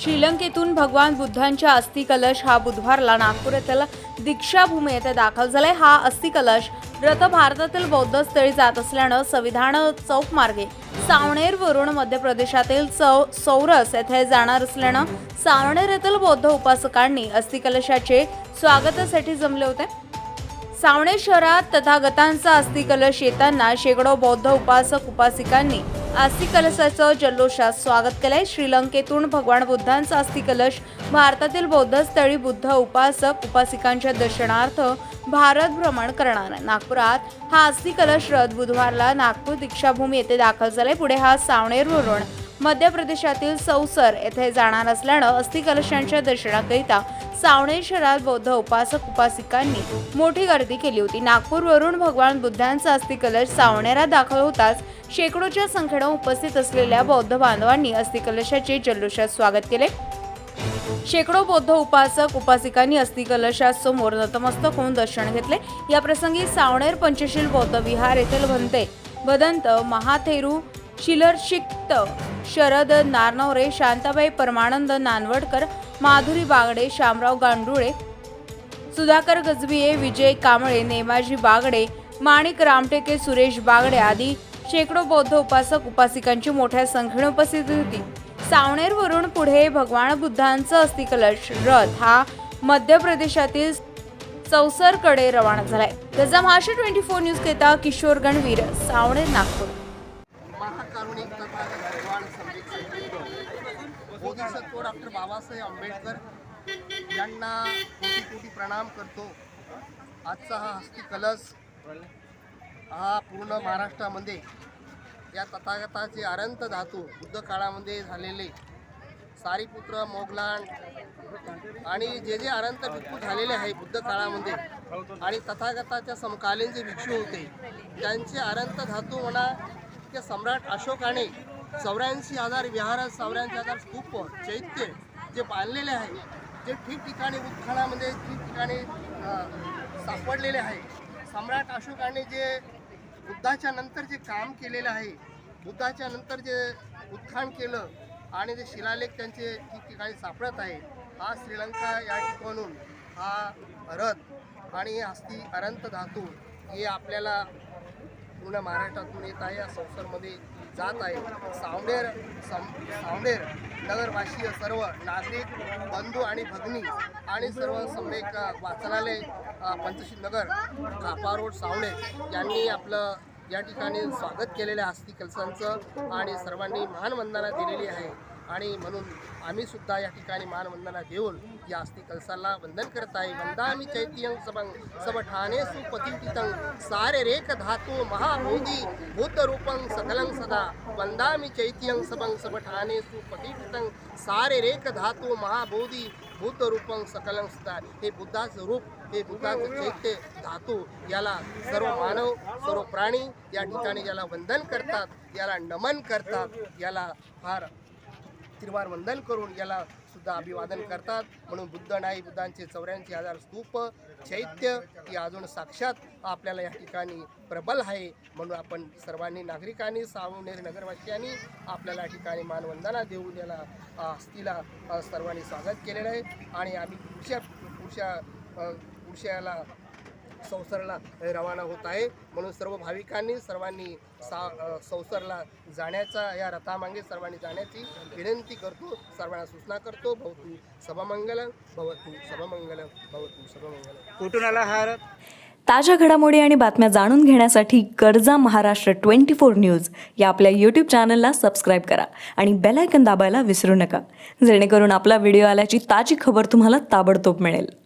श्रीलंकेतून भगवान बुद्धांच्या अस्थिकलश हा बुधवारला नागपूर येथील दीक्षाभूमी येथे दाखल झालाय. हा अस्थिकलश रथ भारतातील बौद्ध स्थळी जात असल्यानं संविधान चौक मार्गे सावणेरवरून मध्य प्रदेशातील चौ सौरस येथे जाणार असल्यानं सावणेर येथील बौद्ध उपासकांनी अस्थिकलशाचे स्वागतासाठी जमले होते. सावणे शहरात तथागतांचा अस्थिकलश येताना शेकडो बौद्ध उपासक उपासिकांनी अस्थिकलशाचं जल्लोषात स्वागत केलंय. श्रीलंकेतून भगवान बुद्धांचा अस्थिकलश भारतातील बौद्ध स्थळी बुद्ध उपासक उपासिकांच्या दर्शनार्थ भारत भ्रमण करणार नागपुरात हा अस्थिकलश रथ बुधवारला नागपूर दीक्षाभूमी येथे दाखल झालाय. पुढे हा सावणेरवरून मध्य प्रदेशातील सौसर येथे जाणार असल्यानं अस्थिकलशांच्या दर्शनाकरिता सावणे शहरात बौद्ध उपासक उपासिकांनी मोठी गर्दी केली होती. नागपूरवरून भगवान बुद्धांचा अस्थिकलश सावणेरा दाखल होताच शेकडोच्या संख्येनं उपस्थित असलेल्या बौद्ध बांधवांनी अस्थिकलशाचे जल्लोषात स्वागत केले. शेकडो बौद्ध उपासक उपासिकांनी अस्थिकलशासमोर नतमस्तक होऊन दर्शन घेतले. या प्रसंगी सावणेर पंचशील बौद्ध विहार येथील भंते भदंत महाथेरू शिलर्शिक्त शरद नारनवरे शांताबाई परमानंद नानवडकर माधुरी बागडे शामराव गांडुळे सुधाकर गजबिये विजय कांबळे नेमाजी बागडे माणिक रामटेके सुरेश बागडे आदी शेकडो बौद्ध उपासक उपासिकांची मोठ्या संख्येने उपस्थिती होती. सावणेरवरून पुढे भगवान बुद्धांचं अस्थिकलश रथ हा मध्य प्रदेशातील चौसरकडे रवाना झालाय. त्याचा महाराष्ट्र ट्वेंटी फोर न्यूज घेता किशोर गणवीर सावणेर नागपूर. महाकारुणिक तथा भगवान बोधिसत्व डॉक्टर बाबासाहेब आंबेडकर यांना कोटी कोटी प्रणाम करतो. आजचा हा हस्ती कलश हा पूर्ण महाराष्ट्रामध्ये या तथागताचे अरंत धातू बुद्ध काळामध्ये झालेले सारीपुत्र मोगलांड आणि जे जे अरंत भिक्षू झालेले आहे बुद्ध काळामध्ये आणि तथागताच्या समकालीन जे भिक्षू होते त्यांचे अरंत धातू म्हणा चालुक्य सम्राट अशोकाने चौऱ्याऐंशी हजार विहार चौऱ्याऐंशी हजार स्तूप चैत्य जे बांधलेले आहे जे ठिकठिकाणी उत्खनामध्ये ठिकठिकाणी सापडलेले आहे. सम्राट अशोकाने जे बुद्धाच्या नंतर जे काम केलेलं आहे बुद्धाच्या नंतर जे उत्खान केलं आणि जे शिलालेख त्यांचे ठिकठिकाणी सापडत आहे हा श्रीलंका या ठिकाणून हा रथ आणि हस्ती अनंत धातू हे आपल्याला पूर्ण महाराष्ट्रातून येत आहे. या संसारमध्ये जात आहे. सावनेर सम सावनेर नगरवासीय सर्व नागरिक बंधू आणि भगिनी आणि सर्व सम्यक वाचनालय अ, पंचशील नगर खापा रोड सावनेर यांनी आपलं या ठिकाणी स्वागत केलेलं आहे हस्ती कलसांचं आणि सर्वांनी महान वंदना दिलेली आहे. आणि म्हणून आम्ही सुद्धा या ठिकाणी मानवंदना देऊन या अस्थि कलसाला वंदन करत आहे. वंदामी चैत्यं सबंग सब ठाणे सुपतितं सारे रेख धातू महाबोधी भूतरूपं सकलं सदा. वंदामी चैत्यं सबंग सब ठाणे सुपतितं सारे रेख धातू महाबोधी बुद्ध सकलं सदा. हे बुद्धाचं रूप हे बुद्धाचं चैत्य धातू याला सर्व मानव सर्व प्राणी या ठिकाणी याला वंदन करतात याला नमन करतात याला फार तिरवार वंदन करून याला सुद्धा अभिवादन करतात. म्हणून बुद्ध नाही बुद्धांचे चौऱ्याऐंशी हजार स्तूप चैत्य ही अजून साक्षात आपल्याला या ठिकाणी प्रबल आहे. म्हणून आपण सर्वांनी नागरिकांनी सावनेर नगरवासियांनी आपल्याला या ठिकाणी मानवंदना देऊन याला हस्तीला सर्वांनी स्वागत केलेलं आहे. आणि आम्ही पुढच्या पुढच्या याला पुढच्या रवाना होत आहे. म्हणून सर्व भाविकांनी सर्वांनी सा अ, जाण्याचा या रथामागे सर्वांनी जाण्याची विनंती करतो. सर्वांना सूचना करतो. भवतू सभामंगलम भवतू सभामंगलम भवतू सभामंगलम. कुठून आला हा रथ? ताज्या घडामोडी आणि बातम्या जाणून घेण्यासाठी कर्जा महाराष्ट्र ट्वेंटी फोर न्यूज या आपल्या यूट्यूब चॅनलला सबस्क्राईब करा आणि बेलायकन दाबायला विसरू नका. जेणेकरून आपला व्हिडिओ आल्याची ताजी खबर तुम्हाला ताबडतोब मिळेल.